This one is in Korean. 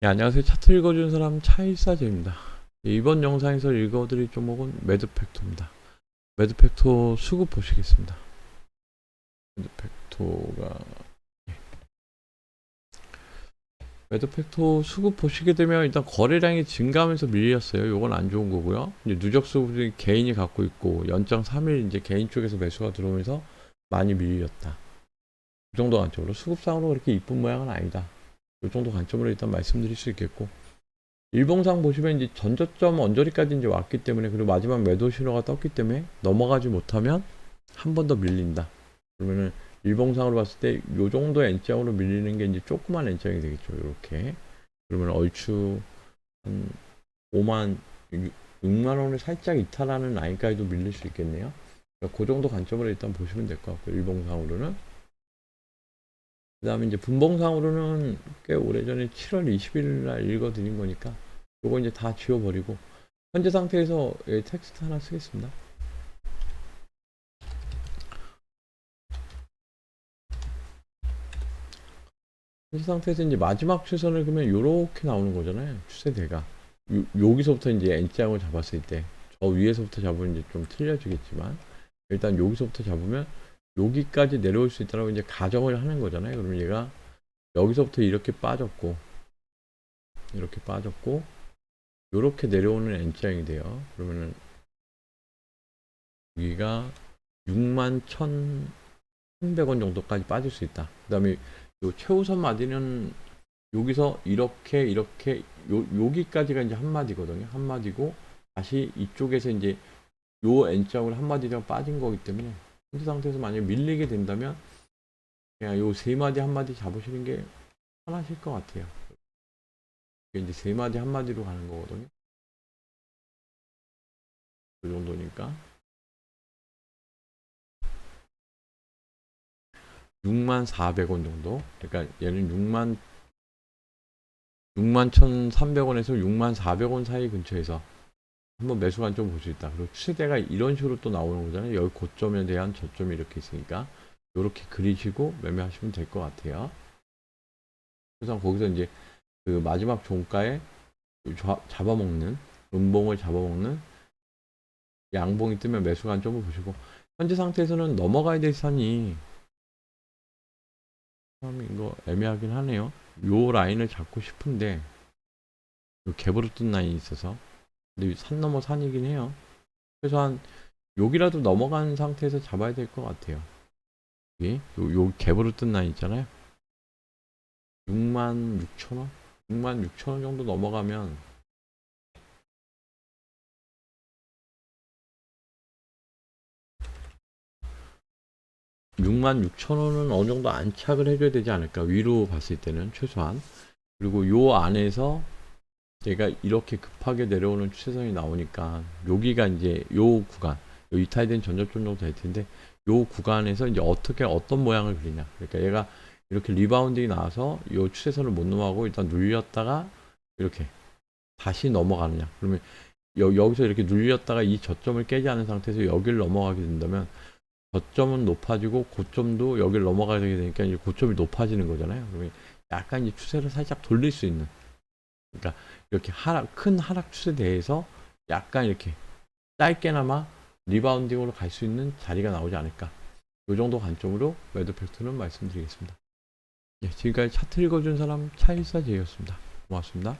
네, 안녕하세요. 차트 읽어주는 사람 차일사제입니다. 네, 이번 영상에서 읽어드릴 종목은 매드팩토입니다. 매드팩토 수급 보시겠습니다. 매드팩토가 예. 매드팩토 수급 보시게 되면 일단 거래량이 증가하면서 밀렸어요. 요건 안 좋은 거고요. 이제 누적 수급이 개인이 갖고 있고 연장 3일 이제 개인 쪽에서 매수가 들어오면서 많이 밀렸다. 그 정도 관점으로 수급상으로 그렇게 이쁜 모양은 아니다. 이 정도 관점으로 일단 말씀드릴 수 있겠고 일봉상 보시면 이제 전저점 언저리까지 이제 왔기 때문에 그리고 마지막 매도 신호가 떴기 때문에 넘어가지 못하면 한 번 더 밀린다. 그러면은 일봉상으로 봤을 때요 정도 N장으로 밀리는 게 이제 조그만 N장이 되겠죠. 이렇게 그러면 얼추 한 5만 6만 원을 살짝 이탈하는 라인까지도 밀릴 수 있겠네요. 그러니까 그 정도 관점으로 일단 보시면 될 것 같고 일봉상으로는 그 다음에 이제 분봉상으로는 꽤 오래전에 7월 20일 날 읽어드린 거니까 요거 이제 다 지워버리고 현재 상태에서 예, 텍스트 하나 쓰겠습니다. 현재 상태에서 이제 마지막 추선을 그러면 요렇게 나오는 거잖아요. 추세대가. 요, 여기서부터 이제 N장을 잡았을 때 저 위에서부터 잡으면 이제 좀 틀려지겠지만 일단 여기서부터 잡으면 여기까지 내려올 수 있다고 이제 가정을 하는 거잖아요. 그러면 얘가 여기서부터 이렇게 빠졌고 이렇게 빠졌고 이렇게 내려오는 N자형이 돼요. 그러면은 여기가 6만 1,100원 정도까지 빠질 수 있다. 그 다음에 요 최우선 마디는 여기서 이렇게 이렇게 요, 여기까지가 이제 한 마디거든요. 한 마디고 다시 이쪽에서 이제 요 N자형을 한 마디가 빠진 거기 때문에 현재 상태에서 만약에 밀리게 된다면 그냥 요 세 마디 한 마디 잡으시는 게 편하실 것 같아요. 이게 이제 세 마디 한 마디로 가는 거거든요. 그 정도니까 6만 400원 정도. 그러니까 얘는 6만 6만 1,300원에서 6만 400원 사이 근처에서 한번 매수 관점 볼 수 있다. 그리고 추세대가 이런 식으로 또 나오는 거잖아요. 여기 고점에 대한 저점이 이렇게 있으니까 이렇게 그리시고 매매하시면 될 것 같아요. 그래서 거기서 이제 그 마지막 종가에 좌- 잡아먹는 음봉을 잡아먹는 양봉이 뜨면 매수 관점을 보시고 현재 상태에서는 넘어가야 될 산이 참 이거 애매하긴 하네요. 요 라인을 잡고 싶은데 요 갭으로 뜬 라인이 있어서 근데 산 넘어 산이긴 해요. 최소한 여기라도 넘어간 상태에서 잡아야 될 것 같아요. 여기 요, 요 갭으로 뜬 라인 있잖아요. 6만 6천 원? 6만 6천 원 정도 넘어가면 육만 6천 원은 어느 정도 안착을 해줘야 되지 않을까 위로 봤을 때는 최소한 그리고 요 안에서 얘가 이렇게 급하게 내려오는 추세선이 나오니까 여기가 이제 요 구간 요 이탈된 전저점 정도 될 텐데 요 구간에서 이제 어떻게 어떤 모양을 그리냐. 그러니까 얘가 이렇게 리바운딩이 나와서 요 추세선을 못 넘어가고 일단 눌렸다가 이렇게 다시 넘어가느냐. 그러면 여, 여기서 이렇게 눌렸다가 이 저점을 깨지 않은 상태에서 여기를 넘어가게 된다면 저점은 높아지고 고점도 여기를 넘어가게 되니까 이제 고점이 높아지는 거잖아요. 그러면 약간 이제 추세를 살짝 돌릴 수 있는 그러니까 이렇게 하락 큰 하락 추세대에서 약간 이렇게 짧게나마 리바운딩으로 갈 수 있는 자리가 나오지 않을까 이 정도 관점으로 매도 팩트는 말씀드리겠습니다. 예, 지금까지 차트 읽어준 사람 차일사제였습니다. 고맙습니다.